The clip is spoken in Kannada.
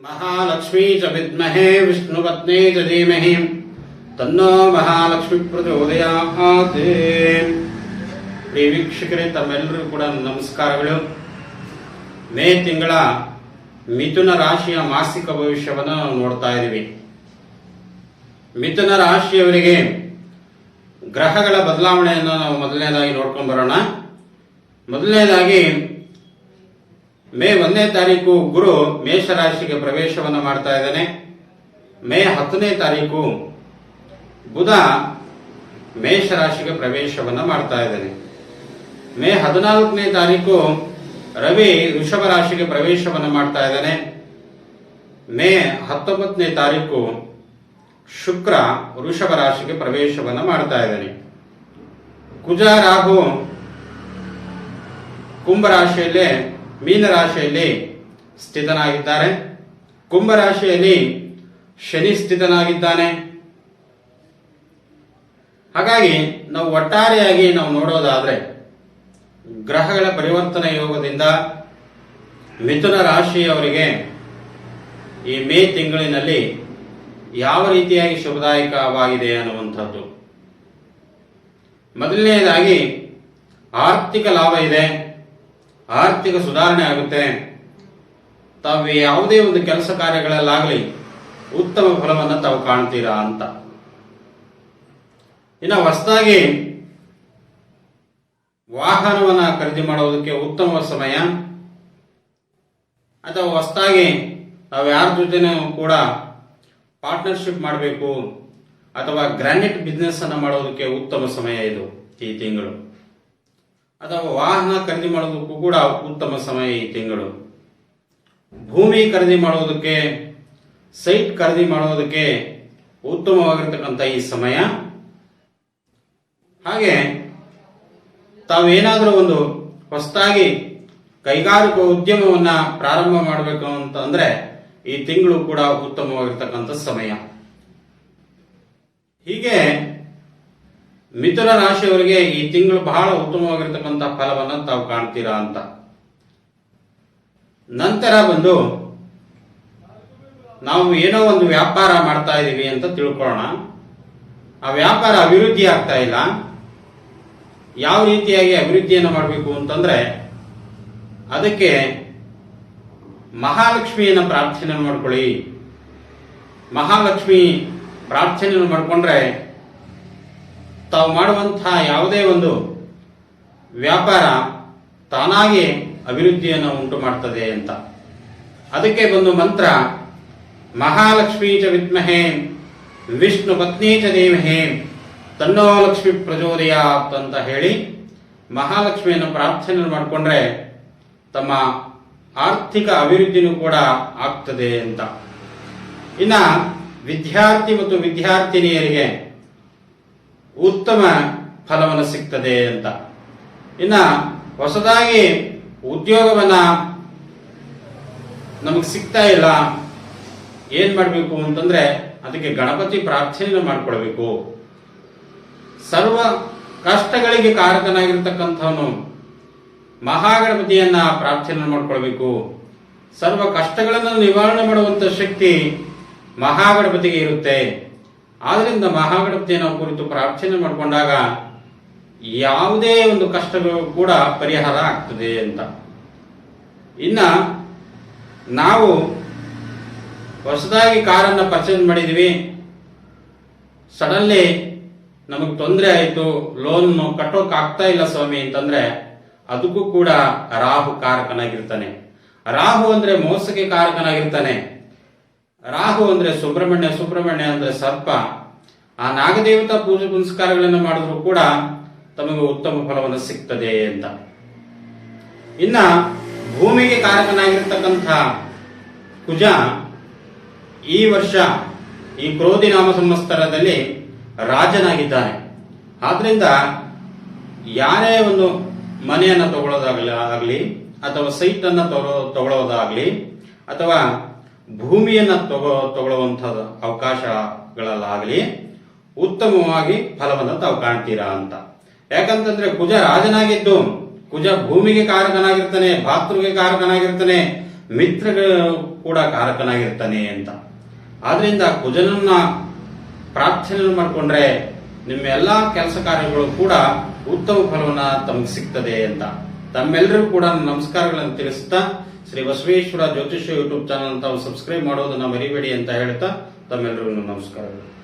महालक्ष्मी च विद्महे विष्णुपत्नी च धीमहि ತನ್ನೋ ಮಹಾಲಕ್ಷ್ಮಿ ಪ್ರಚೋದಯಾತ್ ಪ್ರಿಯ ವೀಕ್ಷಕರೇ ತಮ್ಮೆಲ್ಲರಿಗೂ ಕೂಡ ನಮಸ್ಕಾರಗಳು ಮೇ ತಿಂಗಳ ಮಿಥುನ ರಾಶಿಯ ಮಾಸಿಕ ಭವಿಷ್ಯವನ್ನು ನಾವು ನೋಡ್ತಾ ಇದ್ದೀವಿ ಮಿಥುನ ರಾಶಿಯವರಿಗೆ ಗ್ರಹಗಳ ಬದಲಾವಣೆಯನ್ನು ನಾವು ಮೊದಲನೇದಾಗಿ ನೋಡ್ಕೊಂಡು ಬರೋಣ ಮೊದಲನೇದಾಗಿ ಮೇ ಒಂದನೇ ತಾರೀಕು ಗುರು ಮೇಷರಾಶಿಗೆ ಪ್ರವೇಶವನ್ನು ಮಾಡ್ತಾ ಇದ್ದಾನೆ. ಮೇ ಹತ್ತನೇ ತಾರೀಕು ಬುಧ ಮೇಷರಾಶಿಗೆ ಪ್ರವೇಶವನ್ನು ಮಾಡ್ತಾ ಇದ್ದಾನೆ. ಮೇ ಹದಿನಾಲ್ಕನೇ ತಾರೀಕು ರವಿ ವೃಷಭ ರಾಶಿಗೆ ಪ್ರವೇಶವನ್ನು ಮಾಡ್ತಾ ಇದ್ದಾನೆ. ಮೇ ಹತ್ತೊಂಬತ್ತನೇ ತಾರೀಕು ಶುಕ್ರ ವೃಷಭ ರಾಶಿಗೆ ಪ್ರವೇಶವನ್ನು ಮಾಡ್ತಾ ಇದ್ದಾನೆ. ಕುಜ, ರಾಹು ಕುಂಭರಾಶಿಯಲ್ಲಿ ಮೀನರಾಶಿಯಲ್ಲಿ ಸ್ಥಿತನಾಗಿದ್ದಾರೆ. ಕುಂಭರಾಶಿಯಲ್ಲಿ ಶನಿ ಸ್ಥಿತನಾಗಿದ್ದಾನೆ. ಹಾಗಾಗಿ ನಾವು ಒಟ್ಟಾರೆಯಾಗಿ ನಾವು ನೋಡೋದಾದ್ರೆ ಗ್ರಹಗಳ ಪರಿವರ್ತನೆ ಯೋಗದಿಂದ ಮಿಥುನ ರಾಶಿಯವರಿಗೆ ಈ ಮೇ ತಿಂಗಳಿನಲ್ಲಿ ಯಾವ ರೀತಿಯಾಗಿ ಶುಭದಾಯಕವಾಗಿದೆ ಅನ್ನುವಂಥದ್ದು. ಮೊದಲನೆಯದಾಗಿ ಆರ್ಥಿಕ ಲಾಭ ಇದೆ. ಆರ್ಥಿಕ ಸುಧಾರಣೆ ಆಗುತ್ತೆ. ತಾವು ಯಾವುದೇ ಒಂದು ಕೆಲಸ ಕಾರ್ಯಗಳಲ್ಲಾಗಲಿ ಉತ್ತಮ ಫಲವನ್ನು ತಾವು ಕಾಣ್ತೀರಾ ಅಂತ. ಇನ್ನು ಹೊಸದಾಗಿ ವಾಹನವನ್ನ ಖರೀದಿ ಮಾಡೋದಕ್ಕೆ ಉತ್ತಮ ಸಮಯ. ಅಥವಾ ಹೊಸದಾಗಿ ನಾವು ಯಾರ ಜೊತೆನೂ ಕೂಡ ಪಾರ್ಟ್ನರ್ಶಿಪ್ ಮಾಡಬೇಕು ಅಥವಾ ಗ್ರಾನೈಟ್ ಬಿಸ್ನೆಸ್ ಅನ್ನು ಮಾಡೋದಕ್ಕೆ ಉತ್ತಮ ಸಮಯ ಇದು ಈ ತಿಂಗಳು. ಅಥವಾ ವಾಹನ ಖರೀದಿ ಮಾಡೋದಕ್ಕೂ ಕೂಡ ಉತ್ತಮ ಸಮಯ ಈ ತಿಂಗಳು. ಭೂಮಿ ಖರೀದಿ ಮಾಡೋದಕ್ಕೆ, ಸೈಟ್ ಖರೀದಿ ಮಾಡೋದಕ್ಕೆ ಉತ್ತಮವಾಗಿರ್ತಕ್ಕಂಥ ಈ ಸಮಯ. ಹಾಗೆ, ತಾವೇನಾದರೂ ಒಂದು ಹೊಸದಾಗಿ ಕೈಗಾರಿಕಾ ಉದ್ಯಮವನ್ನು ಪ್ರಾರಂಭ ಮಾಡಬೇಕು ಅಂತ ಈ ತಿಂಗಳು ಕೂಡ ಉತ್ತಮವಾಗಿರ್ತಕ್ಕಂಥ ಸಮಯ. ಹೀಗೆ ಮಿಥುನ ರಾಶಿಯವರಿಗೆ ಈ ತಿಂಗಳು ಬಹಳ ಉತ್ತಮವಾಗಿರ್ತಕ್ಕಂಥ ಫಲವನ್ನ ತಾವು ಕಾಣ್ತೀರಾ ಅಂತ. ನಂತರ ಬಂದು ನಾವು ಏನೋ ಒಂದು ವ್ಯಾಪಾರ ಮಾಡ್ತಾ ಇದ್ದೀವಿ ಅಂತ ತಿಳ್ಕೊಳ್ಳೋಣ. ಆ ವ್ಯಾಪಾರ ಅಭಿವೃದ್ಧಿ ಆಗ್ತಾ ಇಲ್ಲ. ಯಾವ ರೀತಿಯಾಗಿ ಅಭಿವೃದ್ಧಿಯನ್ನು ಮಾಡಬೇಕು ಅಂತಂದ್ರೆ ಅದಕ್ಕೆ ಮಹಾಲಕ್ಷ್ಮಿಯನ್ನು ಪ್ರಾರ್ಥನೆ ಮಾಡ್ಕೊಳ್ಳಿ. ಮಹಾಲಕ್ಷ್ಮಿ ಪ್ರಾರ್ಥನೆಯನ್ನು ಮಾಡಿಕೊಂಡ್ರೆ ತಾವು ಮಾಡುವಂತಹ ಯಾವುದೇ ಒಂದು ವ್ಯಾಪಾರ ತಾನಾಗಿ ಅಭಿವೃದ್ಧಿಯನ್ನು ಉಂಟು ಮಾಡ್ತದೆ ಅಂತ. ಅದಕ್ಕೆ ಒಂದು ಮಂತ್ರ, ಮಹಾಲಕ್ಷ್ಮೀ ಚ ವಿದ್ಮಹೇ, ವಿಷ್ಣು ಪತ್ನಿ ಚ ಧೀಮಹೇ, ತನ್ನೋ ಲಕ್ಷ್ಮಿ ಪ್ರಚೋದಯಾತ್ ಅಂತ ಹೇಳಿ ಮಹಾಲಕ್ಷ್ಮಿಯನ್ನು ಪ್ರಾರ್ಥನೆ ಮಾಡಿಕೊಂಡ್ರೆ ತಮ್ಮ ಆರ್ಥಿಕ ಅಭಿವೃದ್ಧಿನೂ ಕೂಡ ಆಗ್ತದೆ ಅಂತ. ಇನ್ನ ವಿದ್ಯಾರ್ಥಿ ಮತ್ತು ವಿದ್ಯಾರ್ಥಿನಿಯರಿಗೆ ಉತ್ತಮ ಫಲವನ್ನು ಸಿಗ್ತದೆ ಅಂತ. ಇನ್ನ ಹೊಸದಾಗಿ ಉದ್ಯೋಗವನ್ನ ನಮಗೆ ಸಿಗ್ತಾ ಇಲ್ಲ, ಏನ್ ಮಾಡಬೇಕು ಅಂತಂದ್ರೆ ಅದಕ್ಕೆ ಗಣಪತಿ ಪ್ರಾರ್ಥನೆ ಮಾಡ್ಕೊಳ್ಬೇಕು. ಸರ್ವ ಕಷ್ಟಗಳಿಗೆ ಕಾರಕನಾಗಿರ್ತಕ್ಕಂಥವನು ಮಹಾಗಣಪತಿಯನ್ನ ಪ್ರಾರ್ಥನೆ ಮಾಡ್ಕೊಳ್ಬೇಕು. ಸರ್ವ ಕಷ್ಟಗಳನ್ನು ನಿವಾರಣೆ ಮಾಡುವಂತ ಶಕ್ತಿ ಮಹಾಗಣಪತಿಗೆ ಇರುತ್ತೆ. ಆದ್ರಿಂದ ಮಹಾಗಣಪತಿಯನ್ನು ಕುರಿತು ಪ್ರಾರ್ಥನೆ ಮಾಡಿಕೊಂಡಾಗ ಯಾವುದೇ ಒಂದು ಕಷ್ಟಗಳು ಕೂಡ ಪರಿಹಾರ ಆಗ್ತದೆ ಅಂತ. ಇನ್ನ ನಾವು ಹೊಸದಾಗಿ ಕಾರನ್ನ ಪರ್ಚೇಸ್ ಮಾಡಿದೀವಿ. ಸಡನ್ಲಿ ನಮಗೆ ತೊಂದರೆ ಆಯಿತು ಲೋನ್ ಕಟ್ಟೋಕ್ ಆಗ್ತಾ ಇಲ್ಲ ಸ್ವಾಮಿ ಅಂತಂದ್ರೆ ಅದಕ್ಕೂ ಕೂಡ ರಾಹು ಕಾರಕನಾಗಿರ್ತಾನೆ. ರಾಹು ಅಂದ್ರೆ ಮೋಸಕ್ಕೆ ಕಾರಕನಾಗಿರ್ತಾನೆ. ರಾಹು ಅಂದ್ರೆ ಸುಬ್ರಹ್ಮಣ್ಯ ಸುಬ್ರಹ್ಮಣ್ಯ ಅಂದ್ರೆ ಸರ್ಪ. ಆ ನಾಗದೇವತಾ ಪೂಜೆ ಪುನಸ್ಕಾರಗಳನ್ನು ಮಾಡಿದ್ರು ಕೂಡ ತಮಗೆ ಉತ್ತಮ ಫಲವನ್ನು ಸಿಗ್ತದೆ ಅಂತ. ಇನ್ನ ಭೂಮಿಗೆ ಕಾರಕನಾಗಿರ್ತಕ್ಕಂಥ ಕುಜ ಈ ವರ್ಷ ಈ ಕ್ರೋಧಿ ನಾಮ ಸಂವತ್ಸರದಲ್ಲಿ ರಾಜನಾಗಿದ್ದಾನೆ. ಆದ್ರಿಂದ ಯಾರೇ ಒಂದು ಮನೆಯನ್ನು ತಗೊಳ್ಳೋದಾಗಲಿ ಆಗಲಿ, ಅಥವಾ ಸೈಟ್ ಅನ್ನ ತಗೋ ತಗೊಳ್ಳೋದಾಗ್ಲಿ ಅಥವಾ ಭೂಮಿಯನ್ನ ತಗೋ ತಗೊಳ್ಳುವಂತಹ ಅವಕಾಶಗಳಲ್ಲಾಗಲಿ ಉತ್ತಮವಾಗಿ ಫಲವನ್ನು ತಾವು ಕಾಣ್ತೀರಾ ಅಂತ. ಯಾಕಂತಂದ್ರೆ ಕುಜ ರಾಜನಾಗಿದ್ದು, ಕುಜ ಭೂಮಿಗೆ ಕಾರಕನಾಗಿರ್ತಾನೆ, ಭಾತೃಗೆ ಕಾರಕನಾಗಿರ್ತಾನೆ, ಮಿತ್ರಗಳು ಕೂಡ ಕಾರಕನಾಗಿರ್ತಾನೆ ಅಂತ. ಆದ್ರಿಂದ ಕುಜನನ್ನ ಪ್ರಾರ್ಥನೆ ಮಾಡಿಕೊಂಡ್ರೆ ನಿಮ್ಮ ಕೆಲಸ ಕಾರ್ಯಗಳು ಕೂಡ ಉತ್ತಮ ಫಲವನ್ನ ತಮಗೆ ಸಿಗ್ತದೆ ಅಂತ. ತಮ್ಮೆಲ್ಲರಿಗೂ ಕೂಡ ನಮಸ್ಕಾರಗಳನ್ನು ತಿಳಿಸ್ತಾ ಶ್ರೀ ಬಸವೇಶ್ವರ ಜ್ಯೋತಿಷ್ಯ ಯೂಟ್ಯೂಬ್ ಚಾನಲ್ ತಾವು ಸಬ್ಸ್ಕ್ರೈಬ್ ಮಾಡೋದನ್ನ ಮರಿಬೇಡಿ ಅಂತ ಹೇಳ್ತಾ ತಮ್ಮೆಲ್ಲರಿಗೂ ನಮಸ್ಕಾರಗಳು.